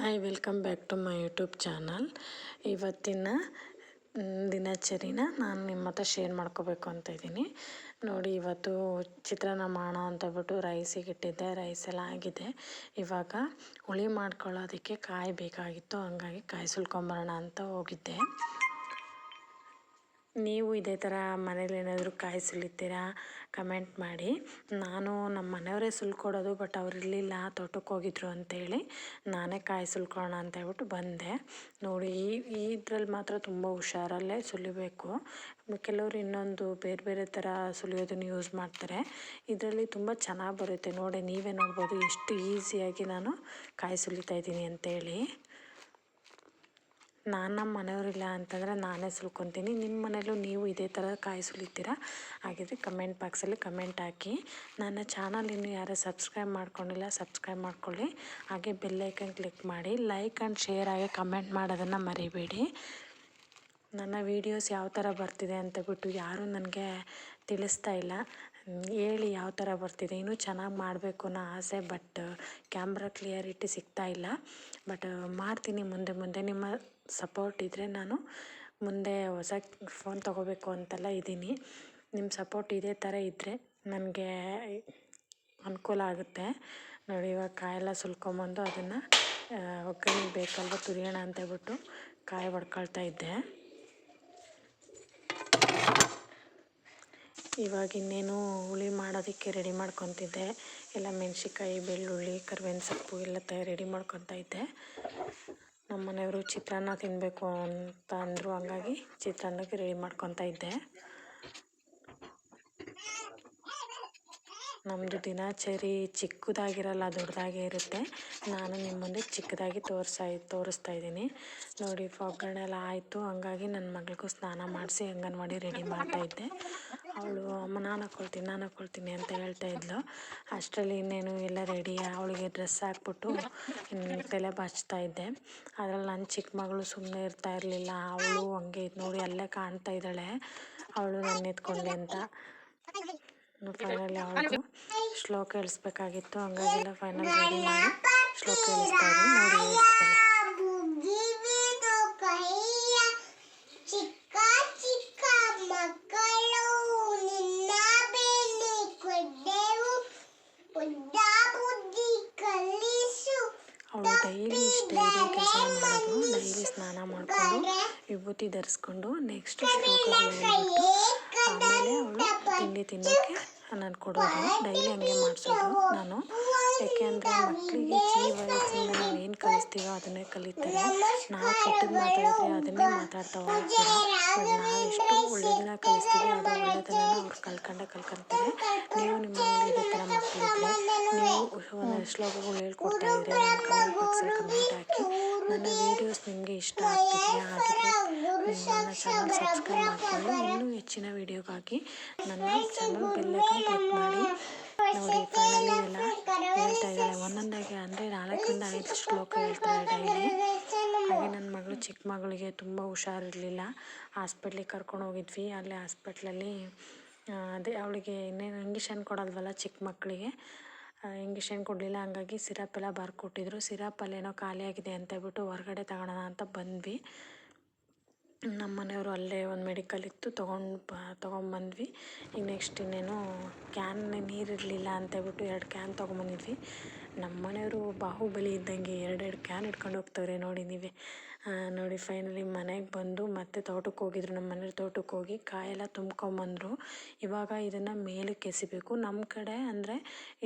Hi welcome back to my YouTube channel ಇವತ್ತಿನ ದಿನಚರಿನ ನಾನು ನಿಮ್ಮ ಹತ್ರ ಶೇರ್ ಮಾಡ್ಕೋಬೇಕು ಅಂತ ಇದ್ದೀನಿ. ನೋಡಿ, ಇವತ್ತು ಚಿತ್ರಾನ್ನ ಮಾಡೋಣ ಅಂತಬಿಟ್ಟು ರೈಸಿಗೆ ಇಟ್ಟಿದ್ದೆ ರೈಸ್ ಎಲ್ಲ ಆಗಿದೆ. ಇವಾಗ ಹುಳಿ ಮಾಡ್ಕೊಳ್ಳೋದಕ್ಕೆ ಕಾಯಿ ಬೇಕಾಗಿತ್ತು, ಹಂಗಾಗಿ ಕಾಯಿ ಸುಲ್ಕೊಂಬರೋಣ ಅಂತ ಹೋಗಿದ್ದೆ. ನೀವು ಇದೇ ಥರ ಮನೇಲಿ ಏನಾದರೂ ಕಾಯಿ ಸುಲಿತೀರಾ? ಕಮೆಂಟ್ ಮಾಡಿ. ನಾನು ನಮ್ಮ ಮನೆಯವರೇ ಸುಲ್ಕೊಡೋದು, ಬಟ್ ಅವ್ರು ಇರಲಿಲ್ಲ, ತೋಟಕ್ಕೆ ಹೋಗಿದ್ರು ಅಂತೇಳಿ ನಾನೇ ಕಾಯಿ ಸುಲ್ಕೊಳ್ಳೋಣ ಅಂತ ಹೇಳ್ಬಿಟ್ಟು ಬಂದೆ. ನೋಡಿ ಈ ಇದ್ರಲ್ಲಿ ಮಾತ್ರ ತುಂಬ ಹುಷಾರಲ್ಲೇ ಸುಲಿಬೇಕು. ಕೆಲವರು ಇನ್ನೊಂದು ಬೇರೆ ಬೇರೆ ಥರ ಸುಲಿಯೋದನ್ನು ಯೂಸ್ ಮಾಡ್ತಾರೆ. ಇದರಲ್ಲಿ ತುಂಬ ಚೆನ್ನಾಗಿ ಬರುತ್ತೆ. ನೋಡಿ, ನೀವೇ ನೋಡ್ಬೋದು, ಎಷ್ಟು ಈಸಿಯಾಗಿ ನಾನು ಕಾಯಿ ಸುಲಿತಾ ಇದ್ದೀನಿ ಅಂತೇಳಿ. ನಾನು ನಮ್ಮ ಮನೆಯವರಿಲ್ಲ ಅಂತಂದರೆ ನಾನೇ ಸುಲ್ಕೊತೀನಿ. ನಿಮ್ಮ ಮನೇಲೂ ನೀವು ಇದೇ ಥರ ಕಾಯಿ ಸುಲಿತೀರಾ? ಹಾಗಿದ್ರೆ ಕಮೆಂಟ್ ಬಾಕ್ಸಲ್ಲಿ ಕಮೆಂಟ್ ಹಾಕಿ. ನನ್ನ ಚಾನಲ್ ಇನ್ನು ಯಾರೇ ಸಬ್ಸ್ಕ್ರೈಬ್ ಮಾಡ್ಕೊಂಡಿಲ್ಲ ಸಬ್ಸ್ಕ್ರೈಬ್ ಮಾಡ್ಕೊಳ್ಳಿ. ಹಾಗೆ ಬೆಲ್ಲೈಕನ್ ಕ್ಲಿಕ್ ಮಾಡಿ. ಲೈಕ್ ಆ್ಯಂಡ್ ಶೇರ್ ಆಗಿ ಕಮೆಂಟ್ ಮಾಡೋದನ್ನು ಮರಿಬೇಡಿ. ನನ್ನ ವೀಡಿಯೋಸ್ ಯಾವ ಥರ ಬರ್ತಿದೆ ಅಂತ ಬಿಟ್ಟು ಯಾರೂ ನನಗೆ ತಿಳಿಸ್ತಾ ಇಲ್ಲ. ಹೇಳಿ ಯಾವ ಥರ ಬರ್ತಿದೆ, ಇನ್ನೂ ಚೆನ್ನಾಗಿ ಮಾಡಬೇಕು ಅನ್ನೋ ಆಸೆ, ಬಟ್ ಕ್ಯಾಮ್ರಾ ಕ್ಲಿಯರಿಟಿ ಸಿಗ್ತಾ ಇಲ್ಲ. ಬಟ್ ಮಾಡ್ತೀನಿ ಮುಂದೆ ಮುಂದೆ, ನಿಮ್ಮ ಸಪೋರ್ಟ್ ಇದ್ದರೆ ನಾನು ಮುಂದೆ ಹೊಸ ಫೋನ್ ತೊಗೋಬೇಕು ಅಂತೆಲ್ಲ ಇದ್ದೀನಿ. ನಿಮ್ಮ ಸಪೋರ್ಟ್ ಇದೇ ಥರ ಇದ್ದರೆ ನನಗೆ ಅನುಕೂಲ ಆಗುತ್ತೆ. ನೋಡಿ, ಇವಾಗ ಕಾಯೆಲ್ಲ ಸುಲ್ಕೊಂಬಂದು ಅದನ್ನು ಒಗ್ಗರಣೆಗೆ ಬೇಕಲ್ವ ತುರಿಯೋಣ ಅಂತ ಹೇಳ್ಬಿಟ್ಟು ಕಾಯಿ ಹೊಡ್ಕೊಳ್ತಾ ಇದ್ದೆ. ಇವಾಗ ಇನ್ನೇನು ಹುಳಿ ಮಾಡೋದಕ್ಕೆ ರೆಡಿ ಮಾಡ್ಕೊತಿದ್ದೆ. ಎಲ್ಲ ಮೆಣಸಿನ್ಕಾಯಿ, ಬೆಳ್ಳುಳ್ಳಿ ಕರ್ಬೇವಿನ ಸೊಪ್ಪು ಎಲ್ಲ ತ ರೆಡಿ ಮಾಡ್ಕೊತಾ ಇದ್ದೆ. ನಮ್ಮ ಮನೆಯವರು ಚಿತ್ರಾನ್ನ ತಿನ್ನಬೇಕು ಅಂತ ಅಂದರು, ಹಂಗಾಗಿ ಚಿತ್ರಾನ್ನಕ್ಕೆ ರೆಡಿ ಮಾಡ್ಕೊತಾ ಇದ್ದೆ. ನಮ್ಮದು ದಿನಚರಿ ಚಿಕ್ಕದಾಗಿರಲ್ಲ, ದೊಡ್ಡದಾಗೇ ಇರುತ್ತೆ. ನಾನು ನಿಮ್ಮ ಮುಂದೆ ಚಿಕ್ಕದಾಗಿ ತೋರಿಸ್ತಾ ತೋರಿಸ್ತಾ ಇದ್ದೀನಿ. ನೋಡಿ ಒಗ್ಗರಣೆ ಎಲ್ಲ ಆಯಿತು, ಹಂಗಾಗಿ ನನ್ನ ಮಗಳಿಗೂ ಸ್ನಾನ ಮಾಡಿಸಿ ಅಂಗನವಾಡಿ ರೆಡಿ ಮಾಡ್ತಾಯಿದ್ದೆ ಅವಳು ಅಮ್ಮ, ನಾನು ಹಾಕ್ಕೊಳ್ತೀನಿ ನಾನು ಹಾಕ್ಕೊಳ್ತೀನಿ ಅಂತ ಹೇಳ್ತಾ ಇದ್ಲು. ಅಷ್ಟರಲ್ಲಿ ಇನ್ನೇನು ಎಲ್ಲ ರೆಡಿ ಅವಳಿಗೆ ಡ್ರೆಸ್ ಹಾಕ್ಬಿಟ್ಟು ತಲೆ ಬಾಚ್ತಾ ಇದ್ದೆ. ಅದ್ರಲ್ಲಿ ನನ್ನ ಚಿಕ್ಕ ಮಗಳು ಸುಮ್ಮನೆ ಇರ್ತಾ ಇರಲಿಲ್ಲ. ಅವಳು ಹಂಗೆ ಇದು ನೋಡಿ ಅಲ್ಲೇ ಕಾಣ್ತಾ ಇದ್ದಾಳೆ. ಅವಳು ನನ್ನ ಎತ್ಕೊಂಡೆ ಅಂತ. ಫೈನಲ್ ಅವಳಿಗೂ ಶ್ಲೋಕ ಇಳಿಸ್ಬೇಕಾಗಿತ್ತು ಹಂಗಾಗೆಲ್ಲ ಫೈನಲ್ ರೆಡಿ ಮಾಡಿ ಶ್ಲೋಕ ಇಳಿಸ್ತಾ ಇದ್ದೀನಿ. ನೋಡಿ ಅವಳು ಡೈಲಿ ಇಷ್ಟೇ ಇದೇ ಕೆಲಸ ಮಾಡೋದು ಡೈಲಿ ಸ್ನಾನ ಮಾಡಿಕೊಂಡು ವಿಭೂತಿ ಧರಿಸ್ಕೊಂಡು ನೆಕ್ಸ್ಟ್ ಶ್ಲೋಕಗಳು ಆಮೇಲೆ ಅವಳು ತಿಂಡಿ ತಿನ್ನೋಕ್ಕೆ ನಾನು ಕೊಡೋದು. ಡೈಲಿ ಹಂಗೆ ಮಾಡಿಸೋದು ನಾನು. ಯಾಕೆ ಅಂದರೆ ಮಕ್ಕಳಿಗೆ ಚಿಕ್ಕ ವಯಸ್ಸಿಂದ ಏನು ಕಲಿಸ್ತೀವೋ ಅದನ್ನೇ ಕಲಿತಾರೆ. ನಾವು ಕೆಟ್ಟದ್ದು ಮಾತಾಡಿದ್ರೆ ಅದನ್ನೇ ಮಾತಾಡ್ತಾ ಹೋಗ್ತಾರೆ ಬಟ್ ನಾವು ಎಷ್ಟು ಒಳ್ಳೆಯದನ್ನ ಕಲಿಸ್ತೀವಿ, ಅದು ಒಳ್ಳೆಯದನ್ನ ಅವ್ರು ಕಲ್ಕೊಂಡೇ ಕಲ್ಕೊಂತಾರೆ. ನೀವು ನಿಮ್ಮ ಇದೇ ಥರ ಮಕ್ಕಳಿದ್ರೆ ನೀವು ಶ್ಲೋಕಗಳು ಹೇಳ್ಕೊಡ್ತಾ ಇದ್ರೆ ನನ್ನ ಕಮೆಂಟ್ ಬಾಕ್ಸಲ್ಲಿ ಕಮೆಂಟ್ ಹಾಕಿ. ನನ್ನ ವೀಡಿಯೋಸ್ ನಿಮಗೆ ಇಷ್ಟ ಆಗ್ತಿದೆಯಾ? ಹಾಗಿದ್ರೆ ನನ್ನ ಚಾನಲ್ ಸಬ್ಸ್ಕ್ರೈಬ್ ಮಾಡಿಕೊಂಡು ಇನ್ನೂ ಹೆಚ್ಚಿನ ವೀಡಿಯೋಗಾಗಿ ನನ್ನ ಚಾನಲ್ ಬೆಲ್ಲೈಕನ್ ಕ್ಲಿಕ್ ಮಾಡಿ. ನೋಡಿ ಫೈನಲಿ ಎಲ್ಲ ಹೇಳ್ತಾ ಇದ್ದಾಳೆ ಒಂದೊಂದಾಗಿ ಅಂದರೆ ನಾಲ್ಕರಿಂದ ಐದು ಶ್ಲೋಕ ಹೇಳ್ತಾಳೆ ಡೈಲಿ ಹಾಗೆ ನನ್ನ ಮಗಳು ಚಿಕ್ಕ ಮಗಳಿಗೆ ತುಂಬ ಹುಷಾರಿರಲಿಲ್ಲ. ಹಾಸ್ಪಿಟ್ಲಿಗೆ ಕರ್ಕೊಂಡು ಹೋಗಿದ್ವಿ. ಅಲ್ಲಿ ಹಾಸ್ಪಿಟ್ಲಲ್ಲಿ ಅದೇ ಅವಳಿಗೆ ಇನ್ನೇನು ಇಂಜೆಕ್ಷನ್ ಕೊಡಲ್ವಲ್ಲ ಚಿಕ್ಕ ಮಕ್ಕಳಿಗೆ? ಇಂಜೆಕ್ಷನ್ ಕೊಡಲಿಲ್ಲ. ಹಂಗಾಗಿ ಸಿರಪ್ ಎಲ್ಲ ಬರ್ಕೊಟ್ಟಿದ್ರು. ಸಿರಪಲ್ಲೇನೋ ಖಾಲಿಯಾಗಿದೆ ಅಂತ ಹೇಳ್ಬಿಟ್ಟು ಹೊರಗಡೆ ತಗೊಳ್ಳೋಣ ಅಂತ ಬಂದ್ವಿ. ನಮ್ಮ ಮನೆಯವರು ಅಲ್ಲೇ ಒಂದು ಮೆಡಿಕಲ್ ಇತ್ತು, ತೊಗೊಂಡು ಬ ತೊಗೊಂಬಂದ್ವಿ ಈಗ ನೆಕ್ಸ್ಟ್ ಇನ್ನೇನು ಕ್ಯಾನ್ ನೀರಿರಲಿಲ್ಲ ಅಂತೇಳ್ಬಿಟ್ಟು ಎರಡು ಕ್ಯಾನ್ ತೊಗೊಂಬಂದಿದ್ವಿ ನಮ್ಮ ಮನೆಯವರು ಬಾಹುಬಲಿ ಇದ್ದಂಗೆ ಎರಡೆರಡು ಕ್ಯಾನ್ ಇಟ್ಕೊಂಡು ಹೋಗ್ತವ್ರೆ, ನೋಡಿ ನೀವೇ. ನೋಡಿ ಫೈನಲಿ ಮನೆಗೆ ಬಂದು ಮತ್ತೆ ತೋಟಕ್ಕೆ ಹೋಗಿದ್ರು. ನಮ್ಮ ಮನೆಯವ್ರ ತೋಟಕ್ಕೆ ಹೋಗಿ ಕಾಯೆಲ್ಲ ತುಂಬ್ಕೊಂಬಂದರು ಇವಾಗ ಇದನ್ನು ಮೇಲಕ್ಕೆ ಎಸಿಬೇಕು. ನಮ್ಮ ಕಡೆ ಅಂದರೆ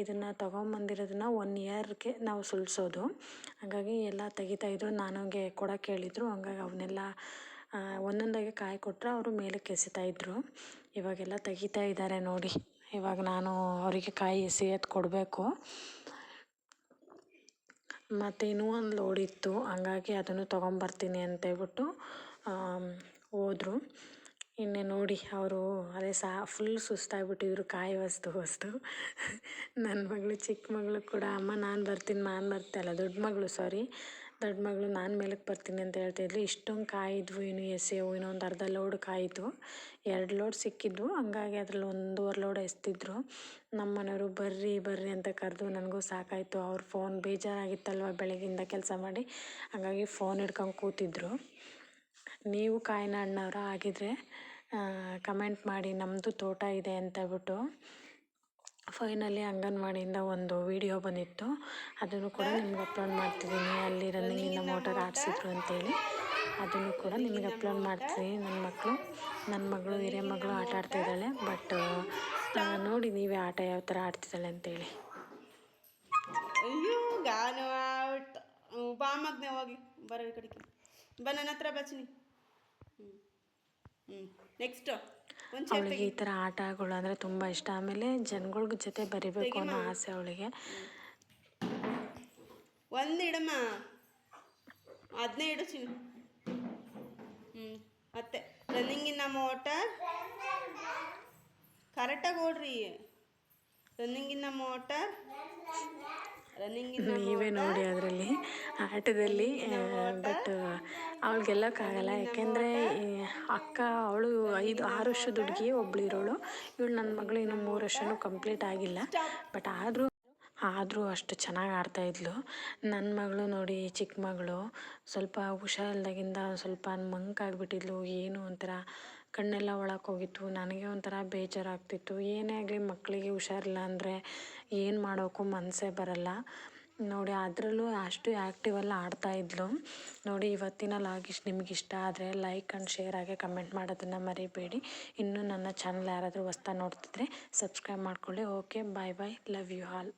ಇದನ್ನು ತೊಗೊಂಬಂದಿರೋದನ್ನ ಒನ್ ಇಯರ್ಗೆ ನಾವು ಸುಲಿಸೋದು. ಹಾಗಾಗಿ ಎಲ್ಲ ತೆಗಿತಾಯಿದ್ರು ನನಗೆ ಕೊಡೋಕ್ಕೆ ಹೇಳಿದರು. ಹಂಗಾಗಿ ಅವನ್ನೆಲ್ಲ ಒಂದೊಂದಾಗಿ ಕಾಯಿ ಕೊಟ್ಟರೆ ಅವರು ಮೇಲಕ್ಕೆ ಇದ್ದರು ಇವಾಗೆಲ್ಲ ತೆಗಿತಾ ಇದ್ದಾರೆ ನೋಡಿ. ಇವಾಗ ನಾನು ಅವರಿಗೆ ಕಾಯಿ ಎಸೆಯೋದು ಕೊಡಬೇಕು. ಮತ್ತು ಇನ್ನೂ ಒಂದು ಲೋಡ್ ಇತ್ತು. ಹಂಗಾಗಿ ಅದನ್ನು ತೊಗೊಂಬರ್ತೀನಿ ಅಂತೇಳ್ಬಿಟ್ಟು ಹೋದರು. ಇನ್ನೇ ನೋಡಿ ಅವರು ಅದೇ ಸಹ ಫುಲ್ ಸುಸ್ತಾಗಿಬಿಟ್ಟಿದ್ರು ಕಾಯಿ ವಸ್ತು ವಸ್ತು. ನನ್ನ ಮಗಳು ಚಿಕ್ಕ ಮಗಳು ಕೂಡ, ಅಮ್ಮ, ನಾನು ಬರ್ತೀನಿ, ನಾನು ಬರ್ತೆ ಅಲ್ಲ, ದೊಡ್ಡ ಮಗಳು ಸಾರಿ ದೊಡ್ಡ ಮಗಳು ನಾನು ಮೇಲಕ್ಕೆ ಬರ್ತೀನಿ ಅಂತ ಹೇಳ್ತಿದ್ಲು ಇಷ್ಟೊಂದು ಕಾಯಿದ್ವು ಏನು ಎಸೆಯವು ಏನೋ ಒಂದು ಅರ್ಧ ಲೋಡ್ ಕಾಯಿತು ಎರಡು ಲೋಡ್ ಸಿಕ್ಕಿದ್ವು. ಹಂಗಾಗಿ ಅದ್ರಲ್ಲಿ ಒಂದೂವರೆ ಲೋಡ್ ಎಸ್ತಿದ್ರು. ನಮ್ಮ ಮನೆಯವರು ಬರ್ರಿ ಬರ್ರಿ ಅಂತ ಕರೆದು ನನಗೂ ಸಾಕಾಯಿತು. ಅವ್ರ ಫೋನ್ ಬೇಜಾರಾಗಿತ್ತಲ್ವ ಬೆಳಗಿಂದ ಕೆಲಸ ಮಾಡಿ? ಹಾಗಾಗಿ ಫೋನ್ ಹಿಡ್ಕೊಂಡು ಕೂತಿದ್ರು. ನೀವು ಕಾಯಿನ ಅಣ್ಣವ್ರು ಆಗಿದ್ರೆ ಕಮೆಂಟ್ ಮಾಡಿ ನಮ್ಮದು ತೋಟ ಇದೆ ಅಂತ ಹೇಳ್ಬಿಟ್ಟು ಫೈನಲಿ ಅಂಗನವಾಡಿಯಿಂದ ಒಂದು ವಿಡಿಯೋ ಬಂದಿತ್ತು. ಅದನ್ನು ಕೂಡ ನಿಮ್ಗೆ ಅಪ್ಲೋಡ್ ಮಾಡ್ತಿದ್ದೀನಿ. ಅಲ್ಲಿ ರನ್ನಿಂಗಿಂದ ಮೋಟರ್ ಆಡಿಸಿದ್ರು ಅಂತೇಳಿ. ಅದನ್ನು ಕೂಡ ನಿಮಗೆ ಅಪ್ಲೋಡ್ ಮಾಡ್ತೀನಿ ನನ್ನ ಮಕ್ಕಳು, ನನ್ನ ಮಗಳು, ಹಿರಿಯ ಮಗಳು ಆಟ ಆಡ್ತಿದ್ದಾಳೆ. ಬಟ್ ನೋಡಿ ನೀವೇ ಆಟ ಯಾವ ಥರ ಆಡ್ತಿದ್ದಾಳೆ ಅಂತೇಳಿ. ಅಯ್ಯೋ, ಗಾನು ಬರೋ ಕಡೆಗೆ. ಬಾ, ನನ್ನ ಹತ್ರ ಬಚ್ಚಿ ಹ್ಞೂ ಹ್ಞೂ ನೆಕ್ಸ್ಟು ಅವಳಿಗೆ ಈ ಥರ ಆಟಗಳು ಅಂದರೆ ತುಂಬ ಇಷ್ಟ. ಆಮೇಲೆ ಜನಗಳ ಜೊತೆ ಬರಿಬೇಕು ಅನ್ನೋ ಆಸೆ ಅವಳಿಗೆ. ಒಂದು ಇಡಮ್ಮ. ಅದನ್ನೇ ಇಡು ಚಿನ್ನು ಹ್ಞೂ ಮತ್ತೆ ರನ್ನಿಂಗಿನ ಓಟ? ಕರೆಕ್ಟಾಗಿ ಓಡ್ರಿ. ರನ್ನಿಂಗಿನ ಮೋಟರ್ ನೀವೇ ನೋಡಿ ಅದರಲ್ಲಿ ಆಟದಲ್ಲಿ ಬಟ್ ಅವಳು ಗೆಲ್ಲೋಕ್ಕಾಗಲ್ಲ ಯಾಕೆಂದರೆ ಅಕ್ಕ ಅವಳು ಐದು ಆರು ವರ್ಷದ ಹುಡುಗಿ ಒಬ್ಳು ಇರೋಳು. ಇವಳು ನನ್ನ ಮಗಳು ಇನ್ನೂ ಮೂರು ವರ್ಷನೂ ಕಂಪ್ಲೀಟ್ ಆಗಿಲ್ಲ. ಬಟ್ ಆದರೂ ಆದರೂ ಅಷ್ಟು ಚೆನ್ನಾಗಿ ಆಡ್ತಾಯಿದ್ಲು ನನ್ನ ಮಗಳು ನೋಡಿ ಚಿಕ್ಕ ಮಗಳು ಸ್ವಲ್ಪ ಹುಷಾರಿಲ್ದಾಗಿಂದ ಸ್ವಲ್ಪ ಮಂಕಾಗ್ಬಿಟ್ಟಿದ್ಲು. ಏನು ಒಂಥರ ಕಣ್ಣೆಲ್ಲ ಒಳಕ್ಕೆ ಹೋಗಿತ್ತು ನನಗೆ ಒಂಥರ ಬೇಜಾರಾಗ್ತಿತ್ತು. ಏನೇ ಆಗಲಿ ಮಕ್ಕಳಿಗೆ ಹುಷಾರಿಲ್ಲ ಅಂದರೆ ಏನು ಮಾಡೋಕ್ಕೂ ಮನಸ್ಸೇ ಬರಲ್ಲ. ನೋಡಿ, ಅದರಲ್ಲೂ ಅಷ್ಟು ಆ್ಯಕ್ಟಿವ್ ಎಲ್ಲ ಆಡ್ತಾಯಿದ್ಲು ನೋಡಿ, ಇವತ್ತಿನ ಲಾಗಿಶ್ ಇಷ್ಟ ಆದರೆ ಲೈಕ್ ಆ್ಯಂಡ್ ಶೇರ್ ಆಗಿ ಕಮೆಂಟ್ ಮಾಡೋದನ್ನು ಮರಿಬೇಡಿ. ಇನ್ನೂ ನನ್ನ ಚಾನಲ್ ಯಾರಾದರೂ ಹೊಸ್ತಾ ನೋಡ್ತಿದ್ರೆ ಸಬ್ಸ್ಕ್ರೈಬ್ ಮಾಡ್ಕೊಳ್ಳಿ. Okay bye bye love you all